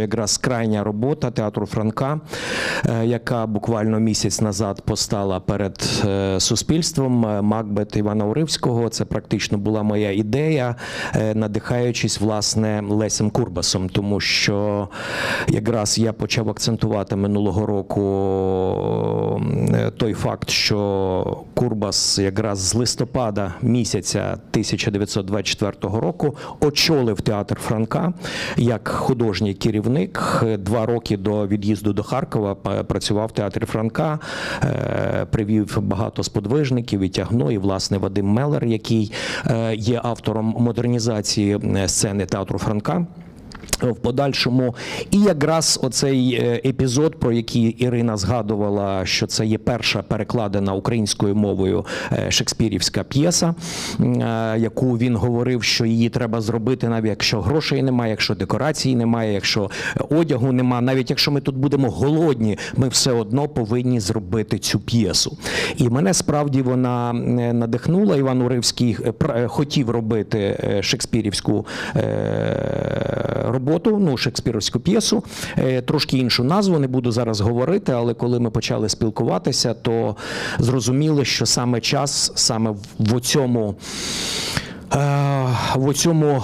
Якраз крайня робота театру Франка, е, яка буквально місяць назад постала перед е, суспільством е, Макбет Івана Уривського. Це практично була моя ідея, надихаючись власне Лесем Курбасом, тому що якраз я почав акцентувати минулого року той факт, що Курбас якраз з листопада місяця 1924 року очолив театр Франка як художній керівник. Два роки до від'їзду до Харкова працював в театрі Франка, е, привів багато сподвижників і тягно, і власне Вадим Мелер, який е, є автором модернізації е, сцени театру Франка. В подальшому, і якраз оцей е, епізод, про який Ірина згадувала, що це є перша перекладена українською мовою е, шекспірівська п'єса, е, яку він говорив, що її треба зробити, навіть якщо грошей немає, якщо декорацій немає, якщо одягу немає, навіть якщо ми тут будемо голодні, ми все одно повинні зробити цю п'єсу. І мене справді вона надихнула. Іван Уривський хотів робити шекспірівську роботу, ну шекспірівську п'єсу, е, трошки іншу назву. Не буду зараз говорити, але коли ми почали спілкуватися, то зрозуміли, що саме час, саме в оцьому, е, в оцьому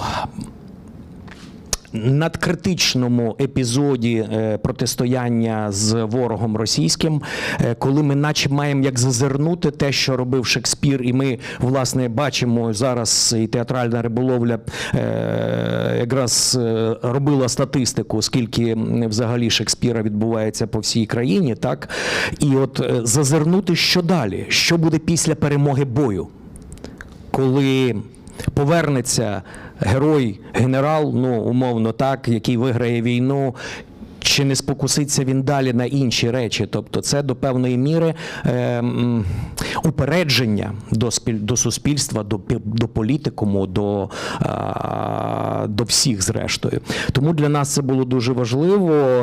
надкритичному епізоді е, протистояння з ворогом російським, е, коли ми наче маємо як зазирнути те, що робив Шекспір, і ми власне бачимо зараз і театральна риболовля е, якраз е, робила статистику, скільки взагалі Шекспіра відбувається по всій країні, так і от е, зазирнути, що далі, що буде після перемоги бою коли повернеться герой, генерал, ну умовно так, який виграє війну. Чи не спокуситься він далі на інші речі? Тобто, це до певної міри е, упередження до, спіль, до суспільства, до, до політикуму, до, а, до всіх, зрештою. Тому для нас це було дуже важливо.